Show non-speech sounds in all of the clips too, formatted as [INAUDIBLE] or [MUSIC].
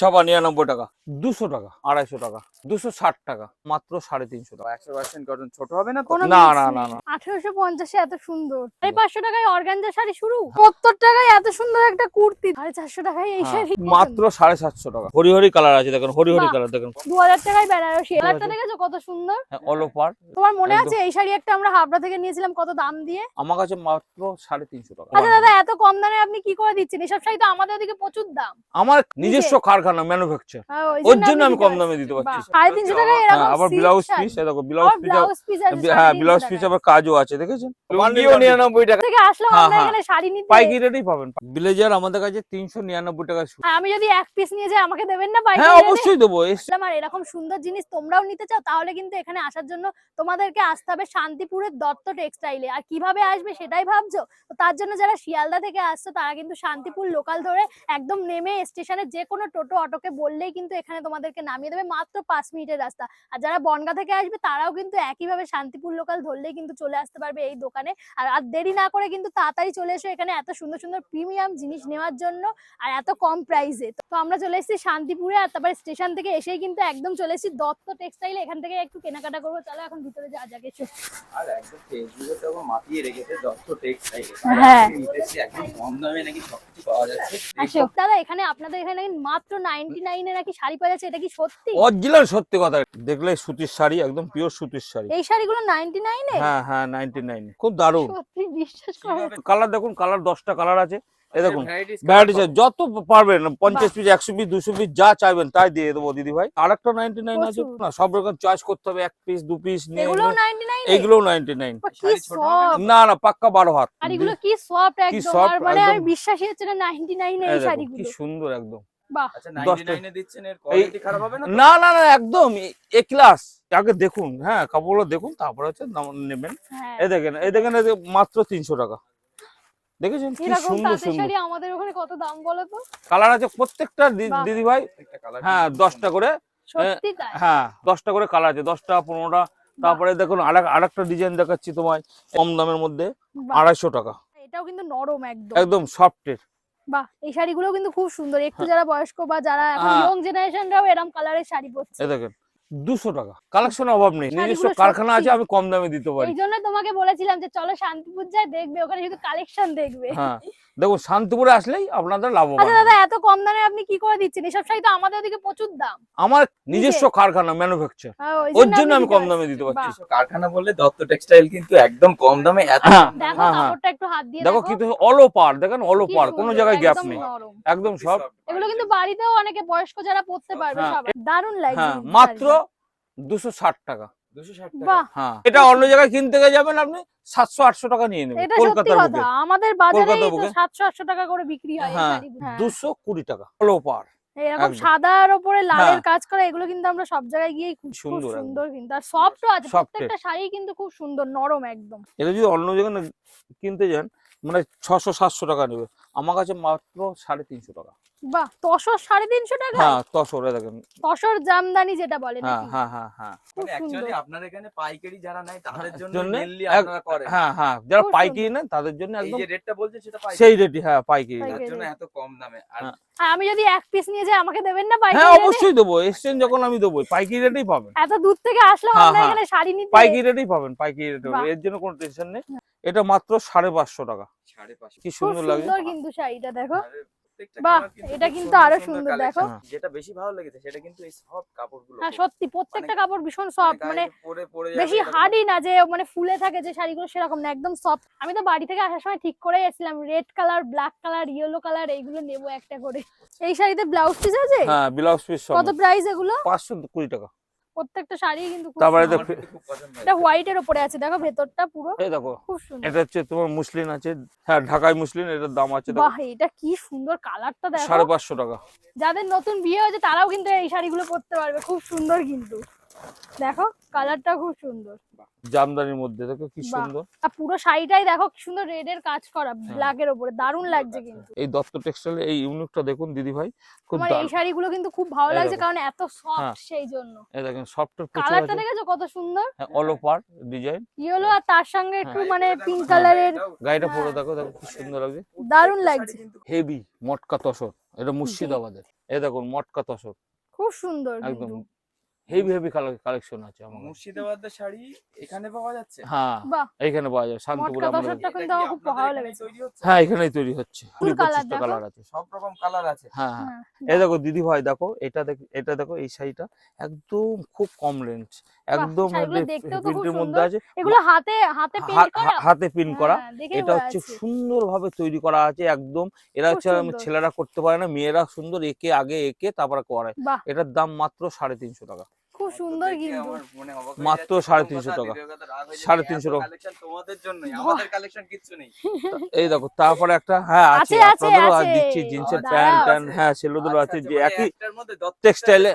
ছাপা নিরানব্বই টাকা। দুশো টাকা আড়াইশো টাকা দুশো ষাট টাকা মাত্র সাড়ে তিনশো টাকা। একশো পার্সেন্ট কটন ছোট হবে না? কোনো না না না না। আঠেরোশো পঞ্চাশে এত সুন্দর। সাড়ে পাঁচশো টাকায় অর্গানজা শাড়ি শুরু? সত্তর টাকায় এত সুন্দর একটা কুর্তি। সাড়ে চারশো টাকায় এই হ্যাঁ, শাড়ি মাত্র সাড়ে সাতশো টাকা। হরি হরি কালার আছে দেখেন হরি হরি কালার দেখেন। দু হাজার টাকায় বেনারসি। কালারটা। দেখেছ কত সুন্দর? অল ওভার তোমার মনে আছে এই শাড়ি একটা আমরা হাবড়া থেকে নিয়েছিলাম কত দাম দিয়ে? আমার কাছে মাত্র সাড়ে তিনশো টাকা। আচ্ছা দাদা এত কম দামে আপনি কি করে দিচ্ছেন? এসব শাড়ি তো আমাদের ওদিকে প্রচুর দাম। আমার নিজস্ব কারখানা ম্যানুফ্যাকচার হ্যাঁ, ওর জন্য আমি কম দামে দিতে পারছি। সাড়ে তিনশো হ্যাঁ এরকম আবার ব্লাউজ পিস দেখো ব্লাউজ পিস হ্যাঁ ব্লাউজ পিস আবার কাজও আছে দেখেছেন? লুঙ্গিও নিরানব্বই টাকা থেকে আসলাম হ্যাঁ, আমরা হ্যাঁ। এখানে শাড়ি নিতে পাইকারি রেটেই পাবেন। ব্লেজার আমাদের কাছে তিনশো নিরানব্বই টাকা আমি যদি এক পিস নিয়ে যাই আমাকে দেবেন না হ্যাঁ অবশ্যই দেবো আর এরকম সুন্দর জিনিস তোমরাও নিতে চাও তাহলে কিন্তু এখানে আসার জন্য তোমাদেরকে আসতে হবে শান্তিপুরের দত্ত টেক্সটাইলে। আর কীভাবে আসবে সেটাই ভাবছ? তো তার জন্য যারা শিয়ালদা থেকে আসছো তারা কিন্তু শান্তিপুর লোকাল ধরে একদম নেমে স্টেশনে যে কোনো টোটো অটোকে বললেই কিন্তু এখানে তোমাদেরকে নামিয়ে দেবে মাত্র পাঁচ মিনিটের রাস্তা। আর যারা বনগা থেকে আসবে তারাও কিন্তু একইভাবে শান্তিপুর লোকাল ধরলেই কিন্তু চলে আসতে পারবে এই দোকানে। আর আর দেরি না করে কিন্তু তাড়াতাড়ি চলে এসো এখানে এত সুন্দর সুন্দর প্রিমিয়াম জিনিস নেওয়ার জন্য আর এত কম প্রাইসে তো আমরা চলে এসেছি শান্তিপুরে আর তারপরে স্টেশন থেকে এসেই কিন্তু একদম চলে এসেছি দত্ত টেক্সটাইল এখান থেকে একটু কেনাকাটা করব চলো এখন ভিতরে যা যাক এসো আর একদম ফেসবুকে তো মাতিয়ে রেখেছে দত্ত টেক্সটাইল হ্যাঁ। একদম কম দামে নাকি সবকিছু পাওয়া যাচ্ছে। দাদা এখানে আপনাদের এখানে মাত্র নাইনটি নাইনে নাকি শাড়ি পাওয়া যাচ্ছে এটা কি সত্যি? অরিজিনাল সত্যি কথা। দেখলে সুতির শাড়ি একদম পিওর সুতির শাড়ি। এই শাড়িগুলো নাইনটি নাইনে হ্যাঁ হ্যাঁ নাইনটি নাইন খুব দারুণ। সত্যি বিশ্বাস করে কালার দেখুন কালার দশটা কালার আছে। এই দেখুন ভ্যারাইটিস যত পারবেন পঞ্চাশ পিস একশো পিস দুশো পিস যা চাইবেন তাই দিয়ে দেবো দিদি ভাই। আর একটা নাইনটি নাইন আছে না সব রকম চয়েস করতে হবে এক পিস দু পিস নিয়ে এগুলোও নাইনটি নাইন না? না পাক্কা বারো হাত। কি সফট একদম soft, মানে আমি বিশ্বাসই হচ্ছে না নাইনটি নাইনে কি সুন্দর একদম। আচ্ছা দশটা- 99 এ দিচ্ছেন এর কোয়ালিটি খারাপ হবে না না না না একদম এ ক্লাস আগে দেখুন হ্যাঁ কাপড়গুলো দেখুন তারপরে হচ্ছে নেবেন। হ্যাঁ। এই দেখেন এই দেখেন মাত্র তিনশো টাকা। দেখেছেন? কি সুন্দর সুন্দর। আমাদের ওখানে কত দাম বলো তো? কালার আছে প্রত্যেকটা দিদি ভাই হ্যাঁ দশটা করে হ্যাঁ দশটা করে কালার আছে দশটা পনেরোটা। তারপরে দেখুন আরেক আরেকটা ডিজাইন দেখাচ্ছি তোমায় কম দামের মধ্যে আড়াইশো টাকা। এটাও কিন্তু নরম একদম। একদম সফটের বাহ এই শাড়িগুলো কিন্তু খুব সুন্দর। একটু যারা বয়স্ক বা যারা এখন হ্যাঁ। ইয়ং জেনারেশনরাও এরকম কালারের শাড়ি পরছে। এই দেখেন দুশো টাকা। কালেকশন অভাব নেই। নিজস্ব কারখানা আছে আমি কম দামে দিতে পারি। এই জন্য তোমাকে বলেছিলাম যে চলো শান্তিপুর যাই দেখবে। ওখানে শুধু কালেকশন দেখবে। হ্যাঁ। দেখুন শান্তিপুরে আসলেই আপনাদের লাভবান আচ্ছা দাদা এত কম দামে আপনি কি করে দিচ্ছেন? এসব শাড়ি তো আমাদের ওদিকে প্রচুর দাম। আমার নিজস্ব কারখানা ম্যানুফ্যাকচার ওর জন্য আমি কম দামে দিতে পারছি। কারখানা বললে দত্ত টেক্সটাইল কিন্তু একদম কম দামে এত হ্যাঁ, দেখো হ্যাঁ, হ্যাঁ। কাপড়টা একটু হাত দিয়ে দেখো দেখো। কিন্তু অল পার দেখেন অল পার কোনো জায়গায় গ্যাপ একদম নেই। একদম সব। এগুলো কিন্তু বাড়িতেও অনেকে বয়স্ক যারা পড়তে পারবে সবাই। দারুণ হ্যাঁ মাত্র। দুশো ষাট টাকা বাহ হ্যাঁ এটা অন্য জায়গায় কিনতে গিয়ে যাবেন আপনি সাতশো আটশো টাকা নিয়ে নেবেন কলকাতার বুকে আমাদের বাজারে। সাতশো আটশো টাকা করে বিক্রি হয় হ্যাঁ। হ্যাঁ। দুশো কুড়ি টাকা অল পার এরকম। সাদার ওপরে লালের। কাজ করা এগুলো কিন্তু আমরা সব জায়গায় গিয়ে খুব সুন্দর সুন্দর কিন্তু আর সফটও আছে। প্রত্যেকটা শাড়ি কিন্তু খুব সুন্দর নরম একদম এটা যদি অন্য জায়গায় কিনতে যান মানে ছশো সাতশো টাকা নেবে। আমার কাছে মাত্র সাড়ে তিনশো টাকা। বাহ তসর সাড়ে তিনশো টাকা? হ্যাঁ তসরে দেখেন। তসর জামদানি যেটা বলে হ্যাঁ হ্যাঁ হ্যাঁ হ্যাঁ। মানে সুন্দর। অ্যাকচুয়ালি আপনার এখানে পাইকারি যারা নাই তাদের জন্য জন্যে আপনারা করেন। হ্যাঁ হ্যাঁ যারা পাইকারি নেন তাদের জন্য এই যে রেটটা বলছেন সেটা পাইকারি। সেই রেটই হ্যাঁ পাইকারি। তার জন্য এত কম দামে। আর হ্যাঁ। আমি যদি এক পিস নিয়ে যাই আমাকে দেবেন না পাইকারি হ্যাঁ অবশ্যই দেবো। এক্সচেঞ্জ যখন আমি দেবো পাইকারি রেটেই পাবেন। এত দূর থেকে আসলাম হ্যাঁ, আমরা। এখানে শাড়ি নিতে। পাইকারি রেটেই পাবেন পাইকারি রেটে। এর জন্য কোনো টেনশন নেই। এটা মাত্র সাড়ে পাঁচশো টাকা। কি সুন্দর লাগে। কিন্তু শাড়িটা দেখো। বাহ, এটা কিন্তু আরও সুন্দর, দেখো। যেটা বেশি ভালো লেগেছে সেটা কিন্তু এই সফট কাপড়গুলো হ্যাঁ সত্যি প্রত্যেকটা মানে- কাপড় ভীষণ সফট মানে পরে পরে যাবে বেশি হার্ডই না যে মানে ফুলে থাকে যে শাড়িগুলো সেরকম না একদম সফট আমি তো বাড়ি থেকে আসার সময় ঠিক করেই এসেছিলাম red colour black colour yellow colour এইগুলো নেব একটা করে। এই শাড়িতে ব্লাউজ পিস আছে? হ্যাঁ ব্লাউজ পিস কত প্রাইস এগুলো? পাঁচশো কুড়ি টাকা। প্রত্যেকটা শাড়ি কিন্তু তারপরে এটা হোয়াইট এর ওপরে আছে দেখো ভেতরটা পুরো এই দেখো খুব সুন্দর। এটা হচ্ছে তোমার মুসলিন আছে হ্যাঁ ঢাকাই মুসলিন এটার দাম আছে বাহ এটা কি সুন্দর কালারটা দেখো। সাড়ে পাঁচশো টাকা। যাদের নতুন বিয়ে হয়েছে তারাও কিন্তু এই শাড়িগুলো পরতে পারবে খুব সুন্দর কিন্তু। দেখো কালারটা খুব সুন্দর। জামদানির মধ্যে দেখো কি সুন্দর। আর পুরো শাড়িটাই দেখো কি সুন্দর রেড এর কাজ করা হ্যাঁ। ব্ল্যাক এর ওপরে দারুণ লাগছে কিন্তু। এই দত্ত টেক্সটাইল এই ইউনিকটা দেখুন দিদি ভাই খুব আমার এই শাড়িগুলো কিন্তু খুব ভালো লাগছে কারণ এত হ্যাঁ। সফট সেই জন্য। এই দেখেন প্রচুর কালারটা দেখেছ কত সুন্দর? হ্যাঁ অল ওভার ডিজাইন ইয়েলো আর তার সঙ্গে একটু মানে পিঙ্ক কালারের হ্যাঁ। পরে দেখো দেখো কি সুন্দর লাগছে। দারুণ লাগছে। হেভি মটকা তসর। এটা মুর্শিদাবাদের। এই দেখুন মটকা তসর। খুব সুন্দর একদম। কিন্তু। হেভি হেভি কালেকশন আছে আমার। মুর্শিদাবাদের শাড়ি এখানে পাওয়া যাচ্ছে? হ্যাঁ বাহ। এইখানে পাওয়া যায় শান্তিপুরে মটকা আমাদের তসরটা এটা কিন্তু খুব ভালো লেগেছে। হ্যাঁ এখানেই তৈরি হচ্ছে। দেখো। কালার আছে। সব রকম কালার আছে। হ্যাঁ হ্যাঁ। হ্যাঁ, এই দেখো দিদি ভাই দেখো এটা দেখ এটা দেখো এই শাড়িটা একদম খুব কম রেঞ্জ একদম প্রিন্টের মধ্যে সুন্দর। আছে। এগুলো হাতে হাতে পেন্ট হা- করা? হা- হাতে পিন করা। হ্যাঁ, এটা হচ্ছে। সুন্দরভাবে তৈরি করা আছে একদম। এরা হচ্ছে সুন্দর। ছেলেরা করতে পারে না মেয়েরা সুন্দর একে আগে একে তারপরে করায়। বাহ। এটার দাম মাত্র সাড়ে তিনশো টাকা। খুব সুন্দর কিন্তু। হয়ে মাত্র সাড়ে তিনশো টাকা। হয়ে সাড়ে তিনশো টাকা। তোমাদের জন্যই আমাদের কালেকশন কিচ্ছু নেই। এই দেখো তারপরে একটা হ্যাঁ আছে আছে, আছে, আপনাদেরও আর দিচ্ছি জিন্সের প্যান্ট ট্যান্ট হ্যাঁ আচ্ছা, আছে আচ্ছা, যে একই টেক্সটাইলে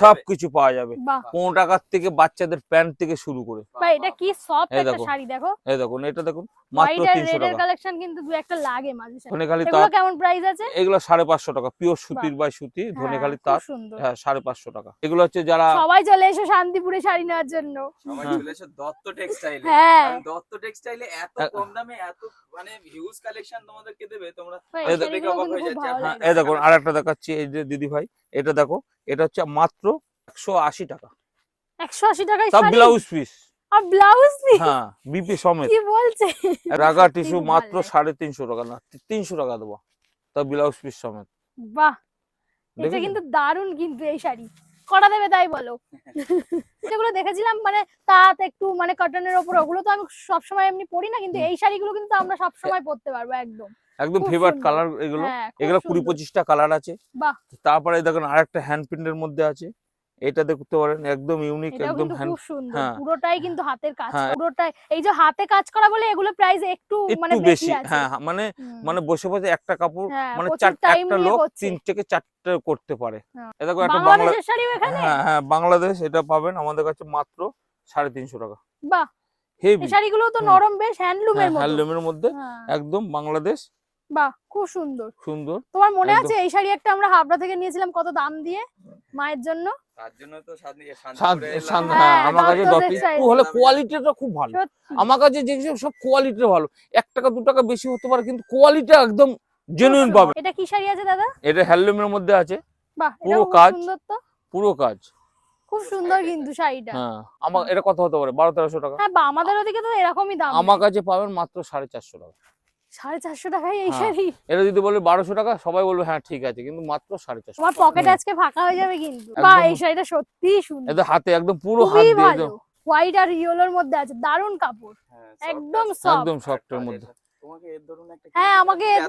সবকিছু পাওয়া যাবে? পনেরো টাকার থেকে বাচ্চাদের প্যান্ট থেকে শুরু করে। এটা কি সফট একটা শাড়ি দেখো। এই দেখুন এটা দেখুন মাত্র হোয়াইট আর তিনশো রেড এর টাকা। কালেকশন কিন্তু দু একটা লাগে মাঝে ধনেখালি এগুলো তাঁত। কেমন প্রাইস আছে? এগুলো সাড়ে পাঁচশো টাকা পিওর সুতির বাই সুতি হ্যাঁ, ধনেখালি তাঁত। হ্যাঁ সাড়ে পাঁচশো টাকা। এগুলো হচ্ছে যারা সবাই চলে এসো শান্তিপুরে শাড়ি নেওয়ার জন্য। সবাই হ্যাঁ। চলে এসো দত্ত টেক্সটাইলে হ্যাঁ। দত্ত টেক্সটাইলে এত কম দামে এত মানে হিউজ কালেকশন তোমাদেরকে দেবে তোমরা ভাই, এই এই দেখো, দেখে অবাক হয়ে যাচ্ছে, হ্যাঁ। এই দেখাচ্ছি এই যে দিদি ভাই এটা দেখো এটা হচ্ছে মাত্র একশো আশি টাকা। টাকায় সব ব্লাউজ পিস আর ব্লাউজ পিস হ্যাঁ বিপি সমেত। কি বলছে? রাগা টিস্যু মাত্র ভালো লাগে। সাড়ে তিনশো টাকা না তিনশো টাকা দেবো। তা ব্লাউজ পিস সমেত। বাহ। এটা কিন্তু দারুণ কিন্তু এই শাড়ি। কটা দেবে তাই বলো। যেগুলো দেখেছিলাম মানে তাঁত একটু মানে কটনের ওপর ওগুলো তো আমি সবসময় এমনি পরি না কিন্তু এই শাড়িগুলো কিন্তু আমরা সবসময় পরতে পারব একদম। একদম ফেভারিট কালার এগুলো। হ্যাঁ এগুলো কুড়ি। পঁচিশটা কালার আছে। বাহ। তারপরে দেখুন আরেকটা হ্যান্ড প্রিন্টের মধ্যে আছে। এটা দেখতে পারেন একদম ইউনিক একদম খুব সুন্দর। হ্যাঁ। পুরোটাই কিন্তু হাতের কাজ হ্যাঁ। পুরোটাই। এই যে হাতে কাজ করা বলে এগুলো প্রাইস একটু মানে বেশি হ্যাঁ হ্যাঁ, মানে মানে বসে বসে একটা কাপড় মানে চারটা একটা লোক। তিন থেকে চারটে করতে পারে। এটা একটা বাংলা বাংলাদেশের শাড়িও এখানে? হ্যাঁ হ্যাঁ বাংলাদেশ এটা পাবেন আমাদের কাছে মাত্র সাড়ে তিনশো টাকা। বাহ! হেভি এই শাড়িগুলো তো নরম বেশ হ্যান্ডলুমের মতো। হ্যান্ডলুমের মধ্যে একদম বাংলাদেশ বাহ খুব সুন্দর। সুন্দর। তোমার মনে আছে এই শাড়ি একটা আমরা হাবড়া থেকে নিয়েছিলাম কত দাম দিয়ে মায়ের জন্য? তার তো আমার কাছে দত্ত দশ textile। হলে কোয়ালিটিটা খুব ভালো। আমার কাছে যে সব কোয়ালিটি ভালো। এক টাকা দু টাকা বেশি হতে পারে কিন্তু কোয়ালিটি একদম জেনুইন পাবে। এটা কি শাড়ি আছে দাদা? এটা হ্যান্ডলুমের মধ্যে আছে। বাহ পুরো কাজ। সুন্দর তো। পুরো কাজ। খুব সুন্দর কিন্তু শাড়িটা। হ্যাঁ আমার এটা কত হতে পারে? বারো তেরোশো টাকা। হ্যাঁ আমাদের ওদিকে তো এরকমই দাম। আমার কাছে পাবেন মাত্র সাড়ে চারশো টাকা। সাড়ে চারশো টাকায় এই হ্যাঁ। শাড়ি। এটা যদি বলে বারোশো টাকা সবাই বলবে হ্যাঁ ঠিক আছে কিন্তু মাত্র সাড়ে চারশো তোমার পকেট আজকে ফাঁকা হয়ে যাবে কিন্তু। একদম। বা এই শাড়িটা সত্যিই সুন্দর। এটা হাতে একদম পুরো হাত দিয়ে একদম হোয়াইট আর ইয়েলোর মধ্যে আছে দারুণ কাপড়। হ্যাঁ, একদম soft। একদম সফটের মধ্যে। এটা। তোমাকে এর ধরুন একটা হ্যাঁ আমাকে এর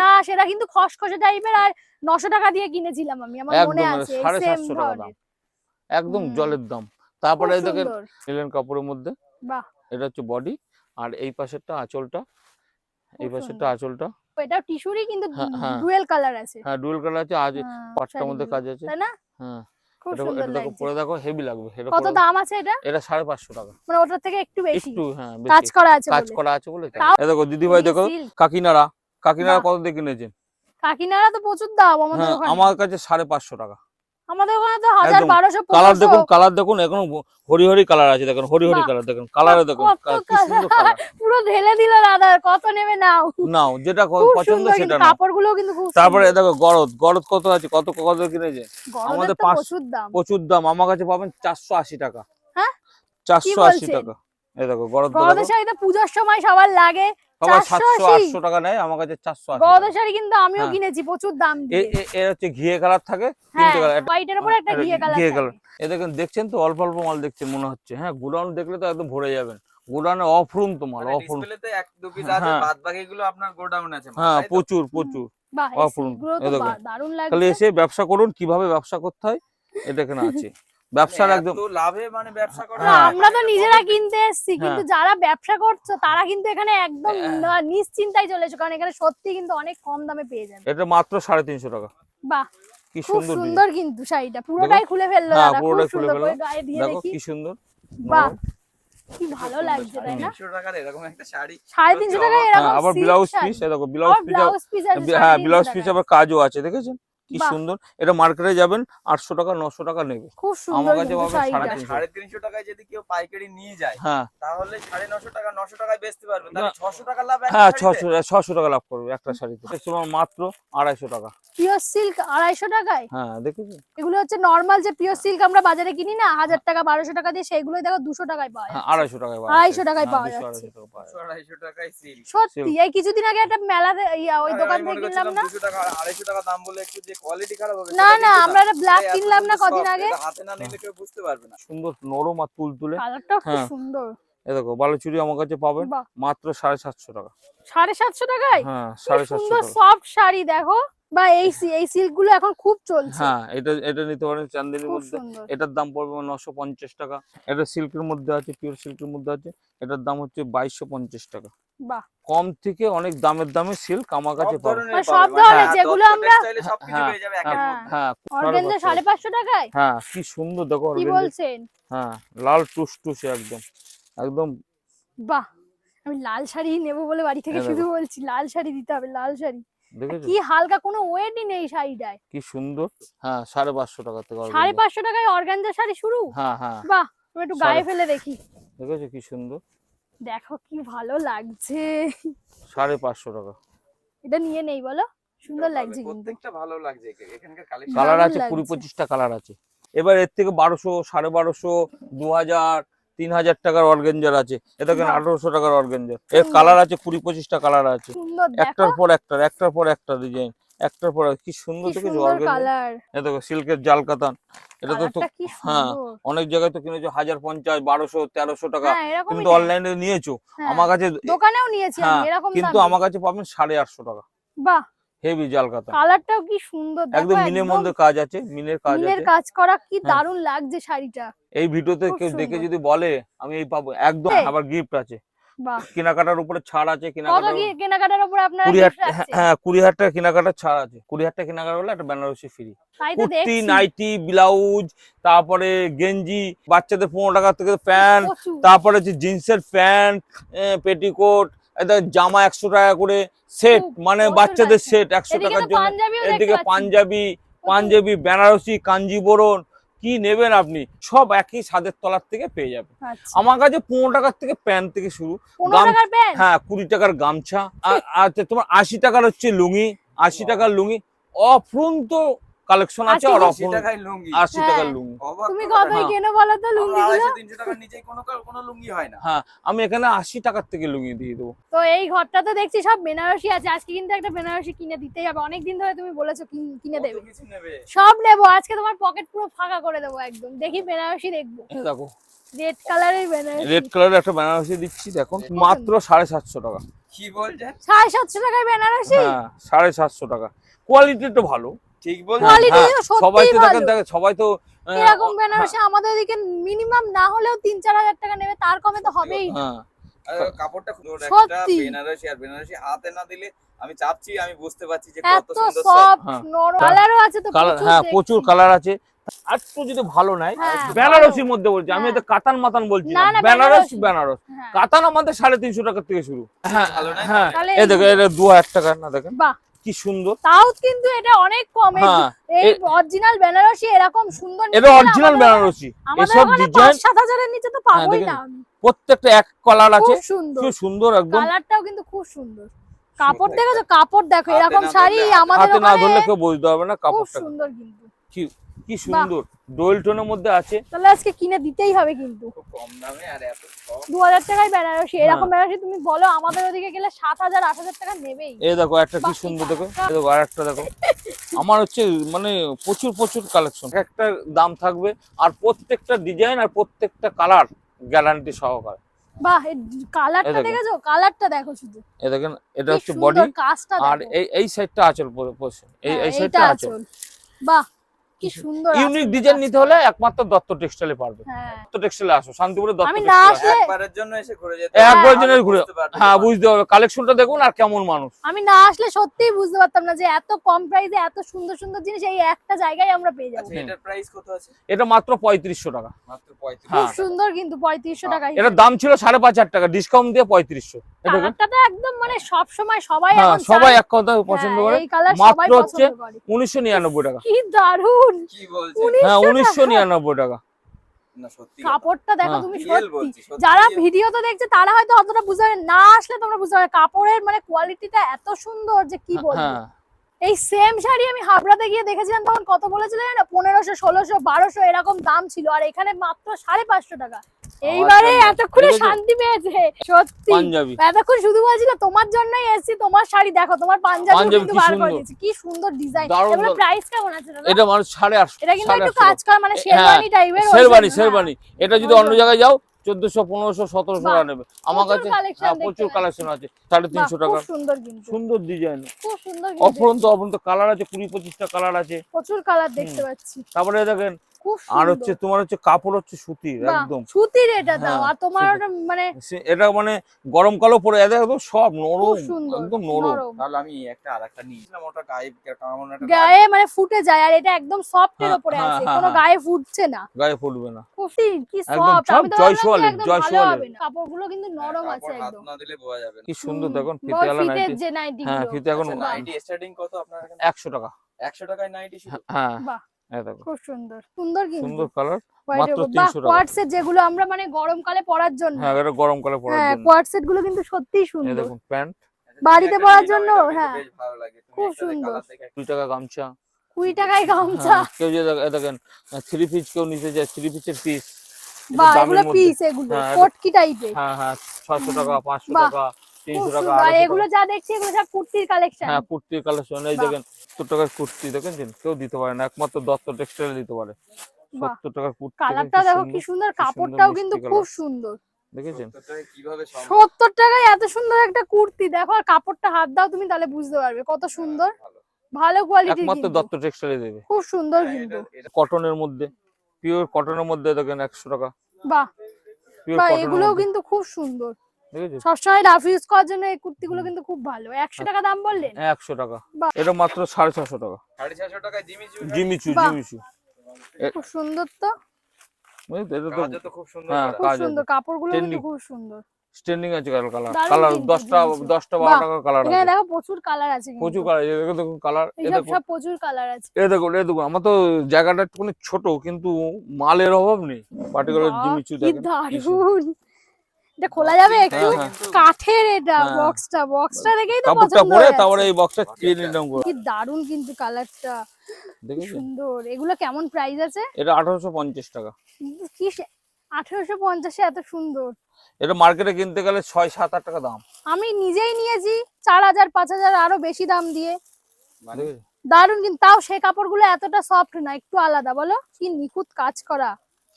না সেটা কিন্তু খসখসে টাইপের আর নশো টাকা দিয়ে কিনেছিলাম আমি আমার মনে একদম আছে সাড়ে সেম টাকা একদম জলের দাম। তারপরে এই দেখেন নিলেন কাপড়ের মধ্যে। বাহ। এটা হচ্ছে বডি আর এই পাশেরটা আঁচলটা। এই পাশেরটা। আঁচলটা। এটাও টিস্যুরই কিন্তু হ্যাঁ, হ্যাঁ। ডুয়েল কালার আছে। হ্যাঁ ডুয়েল কালার আছে আজ হ্যাঁ, পাটটার মধ্যে। কাজ আছে। তাই না? হ্যাঁ খুব সুন্দর লাগছে। পরে দেখো হেভি লাগবে। এটা কত দাম আছে এটা? এটা সাড়ে পাঁচশো টাকা। মানে ওটার থেকে একটু বেশি। একটু হ্যাঁ কাজ করা আছে কাজ করা আছে বলে এই দেখো দিদি ভাই দেখো silk। কাকিনাড়া। কাকিনাড়া কত দিয়ে কিনেছেন কাকিনাড়া তো প্রচুর দাম আমাদের আমার কাছে সাড়ে পাঁচশো টাকা। আমাদের ওখানে তো হাজার বারোশো কালার দেখুন কালার দেখুন এখন হরি হরি কালার আছে দেখুন হরি হরি কালার দেখুন কালারে দেখুন [LAUGHS] পুরো ঢেলে দিল দাদা কত নেবে নাও। নাও যেটা পছন্দ সেটা কিন্তু নাও। কাপড়গুলো কিন্তু খুব তারপরে দেখো গরদ গরদ কত আছে কত কত কিনেছে? আমাদের প্রচুর দাম। প্রচুর দাম আমার কাছে পাবেন চারশো আশি টাকা। হ্যাঁ? চারশো আশি টাকা। এই দেখো গরদ গরদের পুজোর সময় সবার লাগে। সবাই 480 সাতশো আটশো টাকা নেয় আমার কাছে শাড়ি কিন্তু আমিও হ্যাঁ। কিনেছি প্রচুর দাম দিয়ে। এর হচ্ছে ঘিয়ে কালার থাকে হ্যাঁ তিনটে কালার হোয়াইটের উপর একটা একটা ঘিয়ে কালার ঘিয়ে থাকে। এ দেখেন দেখছেন তো অল্প অল্প মাল দেখছেন মনে হচ্ছে। হ্যাঁ গোডাউন দেখলে তো একদম ভরে যাবেন। গোডাউনে অফরুম তো মাল মানে অফরুম ডিসপ্লেতে এক দু পিস হ্যাঁ। আছে বাদ বাকিগুলো আপনার গোডাউন আছে হ্যাঁ প্রচুর প্রচুর। অফরুম এই অপূর্ব। silk গুলো এই তো দেখো। বা- দারুণ খালি লাগছে এসে ব্যবসা করুন কীভাবে ব্যবসা করতে হয় এটা এখানে আছে। ব্যবসার মানে একদম লাভে মানে ব্যবসা করা। আমরা তো নিজেরা কিনতে এসেছি কিন্তু হ্যাঁ। যারা ব্যবসা করছ তারা কিন্তু এখানে একদম হ্যাঁ। না- নিশ্চিন্তায় চলে কারণ এখানে সত্যি কিন্তু অনেক কম দামে পেয়ে যাবে। এটা মাত্র সাড়ে তিনশো টাকা। বাহ কি সুন্দর সুন্দর কিন্তু শাড়িটা পুরোটাই খুলে ফেলল হ্যাঁ, দাদা খুব পুরোটাই খুলে সুন্দর ফেলল। গায়ে দিয়ে দেখো কি সুন্দর। বাহ কি ভালো লাগছে তাই না? তিনশো টাকার এরকম একটা শাড়ি। সাড়ে তিনশো টাকায় হ্যাঁ এরকম আবার ব্লাউজ। পিস দেখো ব্লাউজ পিস হ্যাঁ ব্লাউজ পিস আবার কাজও আছে দেখেছেন? কি সুন্দর। এটা মার্কেটে যাবেন আটশো টাকা নশো টাকা নেবে। খুব আমার সুন্দর কাছে সাড়ে তিনশো। টাকায় যদি কেউ পাইকারি নিয়ে যায় হ্যাঁ। তাহলে সাড়ে নশো টাকা নশো টাকায় বেচতে পারবে। ছশো টাকা লাভ হ্যাঁ ছশো ছশো টাকা লাভ করবে একটা শাড়িতে। তোমার মাত্র আড়াইশো টাকা। পিওর সিল্ক আড়াইশো টাকায়? হ্যাঁ দেখেছি এগুলো হচ্ছে নর্মাল যে পিওর সিল্ক আমরা বাজারে কিনি না হাজার টাকা বারোশো টাকা দিয়ে সেগুলোই দেখো দুশো টাকায় পাওয়া হ্যাঁ যায় আড়াইশো টাকায় পাওয়া আড়াইশো টাকায় হ্যাঁ, পাওয়া যাচ্ছে। আড়াইশো টাকায় সিল্ক সত্যি এই কিছুদিন আগে একটা মেলা ওই দোকান থেকে কিনলাম না? আড়াইশো টাকা দাম বলে একটু যে কোয়ালিটি খারাপ হবে না না আমরা একটা ব্ল্যাক কিনলাম না কদিন আগে। হাতে না নিলে কেউ বুঝতে পারবে না। সুন্দর নরম আর তুলতুলে কালারটা খুব হ্যাঁ। সুন্দর। এ দেখো বালুচুরি আমার কাছে পাবেন মাত্র সাড়ে সাতশো টাকা। সাড়ে সাতশো টাকায়? হ্যাঁ সাড়ে সাতশো সফট শাড়ি দেখো। বা এই সি- এই সিল্কগুলো এখন খুব চলছে। হ্যাঁ এটা এটা নিতে পারেন চান্দিনীর মধ্যে। এটার দাম পড়বে নশো পঞ্চাশ টাকা। এটা সিল্কের মধ্যে আছে পিওর সিল্কের মধ্যে আছে। এটার দাম হচ্ছে বাইশশো পঞ্চাশ টাকা। বাহ! কম থেকে অনেক দামের দামে সিল্ক আমার কাছে সব ধরনের মানে সব ধরনের হ্যাঁ, যেগুলো আমরা- এ সবকিছু হ্যাঁ, পেয়ে যাবে একের হ্যাঁ। মধ্যে। হ্যাঁ সাড়ে অর্গেনজা পাঁচশো। সাড়ে পাঁচশো টাকায়? হ্যাঁ কি সুন্দর দেখো কি বলছেন? হ্যাঁ লাল টুসটুসে একদম। একদম বাহ! আমি লাল শাড়ি নেব বলে বাড়ি থেকে শুধু বলছি লাল শাড়ি দিতে হবে লাল শাড়ি। কি হালকা কোনো ওয়েটই নেই শাড়িটায়। কি সুন্দর। হ্যাঁ সাড়ে পাঁচশো টাকা থেকে সাড়ে পাঁচশো টাকায় অর্গানজা শাড়ি শুরু? হ্যাঁ হ্যাঁ। বাহ আমি একটু গায়ে ফেলে দেখি। দেখেছ কি সুন্দর? দেখো কি ভালো লাগছে। সাড়ে পাঁচশো টাকা। এটা নিয়ে নেই বলো সুন্দর লাগছে প্রত্যেকটা ভালো লাগছে এখানকার কালার আছে কুড়ি পঁচিশটা কালার আছে। এবার এর থেকে বারোশো সাড়ে বারোশো দু হাজার তিন হাজার টাকার অর্গেঞ্জার আছে। এ দেখেন আঠারোশো টাকার অর্গেঞ্জার। এর কালার আছে কুড়ি পঁচিশটা কালার আছে। একটার পর একটা একটার পর একটা ডিজাইন একটার পর কি সুন্দর এ দেখো সিল্কের জাল কাতান। এটা তো তো হ্যাঁ, অনেক জায়গায় তো কিনেছো হাজার পঞ্চাশ বারোশো তেরোশো টাকা। হ্যাঁ তুমি অনলাইনে নিয়েছো। হ্যাঁ, আমার কাছে দোকানেও নিয়েছি হ্যাঁ, কিন্তু আমার কাছে পাবেন সাড়ে আটশো টাকা। বাহ। হেভি জাল কালারটাও কি সুন্দর একদম মিনের মধ্যে কাজ আছে মিনের কাজ মিনের আছে। কাজ করা কি হ্যাঁ। দারুণ লাগছে শাড়িটা। এই ভিডিওতে কেউ দেখে যদি বলে আমি এই পাবো একদম এই। আবার গিফট আছে। কেনাকাটার উপরে ছাড় আছে কেনাকাটার উপর আপনার কুড়ি হাজার হ্যাঁ কুড়ি হাজার টাকা কেনাকাটার ছাড় আছে। কুড়ি হাজার টাকা কেনাকাটা হলে একটা Banarasi free kurti nighty blouse তারপরে গেঞ্জি বাচ্চাদের পনেরো টাকা থেকে প্যান্ট তারপরে হচ্ছে জিন্সের প্যান্ট পেটিকোট জামা একশো টাকা করে সেট মানে বাচ্চাদের সেট একশো টাকার জন্য। এদিকে পাঞ্জাবি পাঞ্জাবি বেনারসি কাঞ্জিবরণ কি নেবেন আপনি সব একই ছাদের তলার থেকে পেয়ে যাবেন। আচ্ছা। আমার কাছে পনেরো টাকার থেকে প্যান্ট থেকে শুরু। হ্যাঁ কুড়ি টাকার গামছা। আর [LAUGHS] আচ্ছা তোমার আশি টাকার হচ্ছে লুঙ্গি আশি টাকার লুঙ্গি। অফুরন্ত কালেকশন আছে আর টাকায় লুঙ্গি। আশি টাকার হ্যাঁ। লুঙ্গি। তুমি কতই হ্যাঁ। কেনো বলো তো লুঙ্গি আড়াইশো তিনশো টাকার নিচেই কোনো কোনো লুঙ্গি হয় না। হ্যাঁ আমি এখানে আশি টাকার থেকে লুঙ্গি দিয়ে দেবো। তো এই ঘরটা তো দেখছি সব বেনারসি আছে। আজকে কিন্তু একটা বেনারসি কিনে দিতেই হবে। অনেকদিন ধরে তুমি বলেছ কিনে দেবে। সব নেব। আজকে তোমার পকেট পুরো ফাঁকা করে দেবো একদম। দেখি বেনারসি দেখব। দেখো। রেড কালারের বেনারসি। রেড কালারের একটা বেনারসি দিচ্ছি দেখো। মাত্র সাড়ে সাতশো টাকা। কি বলছেন? সাড়ে সাতশো টাকায় বেনারসি? হ্যাঁ সাড়ে সাতশো টাকা। তো ভালো। ঠিক হ্যাঁ, হ্যাঁ, তো সবাই তো দেখেন দেখেন সবাই তো এরকম বেনারসি আমাদের এদিকে মিনিমাম না হলেও তিন চার হাজার টাকা নেবে তার কমে তো হবেই। না হ্যাঁ কাপড়টা সুন্দর একটা সত্যি। বেনারসি আর বেনারসি হাতে না দিলে আমি চাপছি আমি বুঝতে পারছি যে কত সুন্দর সফট হ্যাঁ। নরম কালারও আছে তো প্রচুর হ্যাঁ প্রচুর কালার আছে। আর একটু যদি ভালো নাই হ্যাঁ, বেনারসির মধ্যে বলছি আমি হ্যাঁ। এতে কাতান মাতান বলছি বেনারস বেনারসি। হ্যাঁ। কাতান আমাদের সাড়ে তিনশো টাকা থেকে শুরু। হ্যাঁ ভালো হ্যাঁ তাহলে এই দেখো এটা দু হাজার টাকা না দেখেন। কি সুন্দর। তাও কিন্তু এটা অনেক কম। এই হ্যাঁ অরিজিনাল বেনারসি এরকম সুন্দর এটা অরিজিনাল বেনারসি এসব ডিজাইন পাঁচ সাত হাজারের নিচে তো পাবোই না। প্রত্যেকটা এক কালার আছে খুব সুন্দর। একদম। কালারটাও কিন্তু খুব সুন্দর। কাপড় দেখো। তো কাপড় দেখো এরকম শাড়ি আমাদের হাতে না ধরলে কেউ বুঝতে পারবে না কাপড় সুন্দর কিন্তু। কি সুন্দর। ডোয়েল টোনের মধ্যে আছে। তাহলে আজকে কিনে দিতেই হবে কিন্তু। কম দামে আর এত দু হাজার টাকায় বেনারসি এরকম হ্যাঁ। বেনারসি তুমি বলো আমাদের ওদিকে গেলে সাত হাজার আট হাজার টাকা নেবেই। এই দেখো একটা কি সুন্দর দেখো। এই দেখো আর একটা দেখো। আমার হচ্ছে মানে প্রচুর প্রচুর কালেকশন। একটা দাম থাকবে আর প্রত্যেকটা ডিজাইন আর প্রত্যেকটা কালার গ্যারান্টি সহকারে। বাহ কালারটা। দেখেছ? কালারটা দেখো শুধু। এই দেখেন এটা হচ্ছে বডি কাজটা আর এই এই সাইডটা আঁচল পরে- পড়ছে এই হ্যাঁ, এই সাইডটা আঁচল। বাহ কি সুন্দর ইউনিক ডিজাইন নিতে হলে একমাত্র দত্ত টেক্সটাইলে পারবে। হ্যাঁ। দত্ত টেক্সটাইলে আসো শান্তিপুরে দত্ত আমি না আসলে- একবারের জন্য এসে ঘুরে যেতে একবার জন্য ঘুরে হ্যাঁ বুঝতে হবে কালেকশনটা দেখুন আর কেমন মানুষ। আমি না আসলে সত্যিই বুঝতে পারতাম না যে এত কম প্রাইসে এত সুন্দর সুন্দর জিনিস এই একটা জায়গায় আমরা পেয়ে যাব। আচ্ছা এটার প্রাইস কত আছে? এটা মাত্র পঁয়ত্রিশশো টাকা। মাত্র 35 খুব হ্যাঁ। সুন্দর কিন্তু পঁয়ত্রিশশো টাকা এটার দাম ছিল সাড়ে পাঁচ হাজার টাকা ডিসকাউন্ট দিয়ে পঁয়ত্রিশশো। এটা তো একদম মানে সব সময় সবাই হ্যাঁ এখন সবাই এক কথা পছন্দ হ্যাঁ, করে। মাত্র সবাই হচ্ছে পছন্দ করে। উনিশশো নিরানব্বই টাকা। কি উনি- হ্যাঁ উনিশশো নিরানব্বই টাকা। কাপড়টা দেখো হ্যাঁ। তুমি সত্যি। যারা ভিডিওতে দেখছে তারা হয়তো অতটা বুঝতে না। আসলে তোমরা বুঝতে পারবে কাপড়ের মানে কোয়ালিটিটা এত সুন্দর যে কি বলব? হ্যাঁ। এই সেম শাড়ি আমি হাবড়াতে গিয়ে দেখেছিলাম তখন কত বলেছিল জানো? পনেরোশো ষোলোশো বারোশো এরকম দাম ছিল আর এখানে মাত্র সাড়ে পাঁচশো টাকা। এইবারে আচ্ছা, এতক্ষণে শান্তি পেয়েছে সত্যি। এতক্ষণ শুধু বলছিল তোমার জন্যই এসেছি তোমার শাড়ি দেখো তোমার পাঞ্জাবি কিন্তু বার করে। দিয়েছি কি সুন্দর ডিজাইন এগুলো প্রাইস কেমন আছে এটা মানুষ সাড়ে আটশো এটা কিন্তু একটু কাজ করা মানে হ্যাঁ, শেরওয়ানি টাইপের শেরবানি শেরবানি এটা যদি অন্য জায়গায় যাও চোদ্দশো পনেরোশো সতেরোশো টাকা নেবে। আমার কাছে হ্যাঁ প্রচুর কালেকশন আছে সাড়ে তিনশো টাকা। সুন্দর ডিজাইন অফরন্ত অফরন্ত কালার আছে কুড়ি পঁচিশটা কালার আছে। প্রচুর কালার দেখতে পাচ্ছি। তারপরে দেখেন আর হচ্ছে তোমার হচ্ছে কাপড় হচ্ছে সুতির একদম। সুতির এটা দাও। হ্যাঁ, আর তোমার মানে এটা মানে গরমকালও পরে এদের একদম সব নরম একদম নরম। তাহলে আমি একটা আরেকটা নিয়েছিলাম ওটা গায়ে কেমন একটা গায়ে মানে ফুটে যায় আর এটা একদম সফট এর উপরে হ্যাঁ, আছে হ্যাঁ, কোনো হ্যাঁ। গায়ে ফুটছে না। গায়ে ফুটবে না। খুব কি- সফট আমি তো। হবে না। কাপড়গুলো কিন্তু নরম আছে একদম। না দিলে বোঝা যাবে কি সুন্দর দেখুন ফিতেওয়ালা নাইটি যে নাইটি হ্যাঁ ফিতে এখন নাইটি স্টার্টিং কত আপনার এখানে? একশো টাকা। 100 টাকায় নাইটি শুরু হ্যাঁ। বাহ। এই দেখো। খুব সুন্দর। সুন্দর কিন্তু। সুন্দর কালার মাত্র 300 টাকা। quad যেগুলো আমরা মানে গরমকালে পরার জন্য। হ্যাঁ এটা গরমকালে পরার হ্যাঁ জন্য। গুলো কিন্তু সত্যিই সুন্দর। দেখুন প্যান্ট। বাড়িতে পরার জন্য, হ্যাঁ। বেশ ভালো লাগে। তুমি খুব সুন্দর। টাকা গামছা। টাকায় গামছা। কেউ যে দেখেন থ্রি পিস কেউ নিতে থ্রি পিসের পিস বা এগুলো পিস এগুলো হ্যাঁ, কটকি টাইপের হ্যাঁ হ্যাঁ ছশো টাকা পাঁচশো বাহ, টাকা তিনশো খুব টাকা সুন্দর। এগুলো যা দেখছি এগুলো সব কুর্তির কালেকশন হ্যাঁ কুর্তির কালেকশন এই দেখেন সত্তর টাকার কুর্তি দেখেন কেউ দিতে পারে না একমাত্র দত্ত টেক্সটাইল দিতে পারে। বাহ। সত্তর টাকার কুর্তি কালারটা দেখো কি সুন্দর। কাপড়টাও কিন্তু খুব সুন্দর। দেখেছেন? 70 কীভাবে সম্ভব? সত্তর টাকায় এত সুন্দর একটা কুর্তি দেখো আর কাপড়টা হাত দাও তুমি তাহলে বুঝতে পারবে কত সুন্দর। ভালো। কোয়ালিটির একমাত্র দত্ত টেক্সটাইলে দেবে। খুব সুন্দর হ্যাঁ, কিন্তু। কটনের মধ্যে পিওর কটনের মধ্যে দেখেন একশো টাকা। বাহ। পিওর বা এগুলোও কিন্তু খুব সুন্দর। সবসময় রাফ ইউজ করার জন্য এই কুর্তিগুলো কিন্তু খুব ভালো। একশো টাকা দাম বললেন? একশো টাকা। এটা মাত্র সাড়ে ছশো টাকা। সাড়ে টাকায় জিমি জিমিচু জিমিচু। খুব সুন্দর তো। এটা তো খুব সুন্দর হ্যাঁ, খুব সুন্দর। কাপড়গুলো কিন্তু খুব সুন্দর। স্ট্যান্ডিং আছে কালার কালার কালার। টাকা কালার আছে। দেখো প্রচুর কালার আছে প্রচুর কালার দেখো কালার সব প্রচুর কালার আছে। এ দেখুন আমার তো জায়গাটা ছোট কিন্তু মালের অভাব নেই। পার্টিকুলার কি সুন্দর। দারুণ। এটা খোলা যাবে একটু? হ্যাঁ, হ্যাঁ। কাঠের এটা হ্যাঁ। বক্সটা বক্সটা দেখেই তো পছন্দ পরে তারপরে এই বক্সটা কিনে নিলাম কি দারুণ কিন্তু কালারটা সুন্দর। এগুলো কেমন প্রাইস আছে? এটা আঠারোশো পঞ্চাশ টাকা। কি আঠেরোশো পঞ্চাশে এত সুন্দর। এটা মার্কেটে কিনতে গেলে ছয় সাত আট টাকা দাম। আমি নিজেই নিয়েছি চার হাজার পাঁচ হাজার আরও বেশি দাম দিয়ে। দেখেছেন? কিন্তু। তাও সেই কাপড়গুলো এতটা সফট না একটু আলাদা। বলো কি নিখুঁত কাজ করা।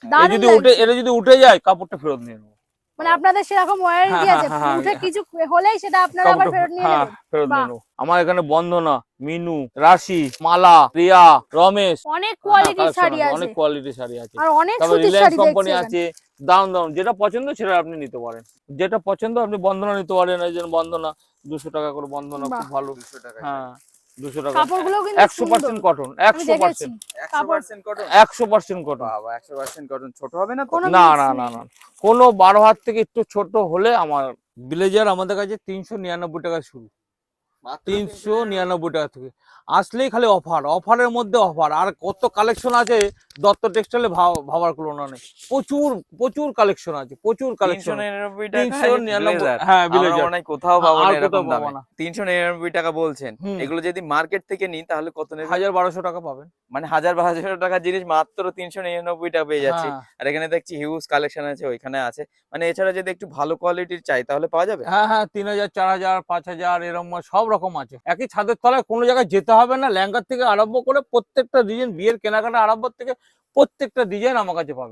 এ দারুণ যদি উঠে। এটা যদি উঠে যায় কাপড়টা ফেরত নিয়ে নেব। মানে আপনাদের সেরকম ওয়ারেন্টি হ্যাঁ, আছে হ্যাঁ, হ্যাঁ, উঠে হ্যাঁ। কিছু হলেই সেটা আপনারা আবার ফেরত নিয়ে হ্যাঁ নেবেন। ফেরত নেব। আমার এখানে বন্দনা মিনু রাশি মালা রিয়া রমেশ। অনেক কোয়ালিটি শাড়ি আছে, আছে। অনেক কোয়ালিটি শাড়ি আছে। আর অনেক সুতির রিলায়েন্স শাড়ি কোম্পানি আছে দাম দাম যেটা পছন্দ সেটা আপনি নিতে পারেন। যেটা পছন্দ আপনি বন্দনা নিতে পারেন এই যে বন্দনা দুশো টাকা করে বন্দনা খুব ভালো। 200 টাকা হ্যাঁ। দুশো টাকা। কাপড়গুলো কিন্তু একশো পার্সেন্ট কটন আমি একশো দেখেছি। পার্সেন্ট 100% কটন একশো পার্সেন্ট কটন বাবা 100% কটন ছোট হবে না কোনো না না না না কোনো বারো হাত থেকে একটু ছোট হলে আমার ব্লেজার আমাদের কাছে তিনশো নিরানব্বই টাকা শুরু। তিনশো নিরানব্বই টাকা থেকে। আসলেই খালি অফার অফারের মধ্যে অফার। আর কত কালেকশন আছে দত্ত টেক্সটাইলে ভাবার তুলনা নেই। প্রচুর প্রচুর কালেকশন আছে প্রচুর কালেকশন হ্যাঁ কোথাও পাবো না এরকম দামে। 399 টাকা বলছেন। এগুলো যদি মার্কেট থেকে নিই তাহলে কত হাজার বারোশো টাকা পাবেন। মানে হাজার বা হাজার টাকার জিনিস মাত্র 399 টাকা পেয়ে যাচ্ছি। হ্যাঁ। আর এখানে দেখছি হিউজ কালেকশন আছে ওইখানে আছে। মানে এছাড়া যদি একটু ভালো কোয়ালিটির চাই তাহলে পাওয়া যাবে? হ্যাঁ হ্যাঁ তিন হাজার চার হাজার পাঁচ হাজার এরকম সব রকম আছে। একই ছাদের তলায় কোনো জায়গায় যেতে হবে না। লেহেঙ্গার থেকে আরম্ভ করে প্রত্যেকটা ডিজাইন বিয়ের কেনাকাটা আরম্ভ থেকে প্রত্যেকটা ডিজাইন আমার কাছে পাবেন।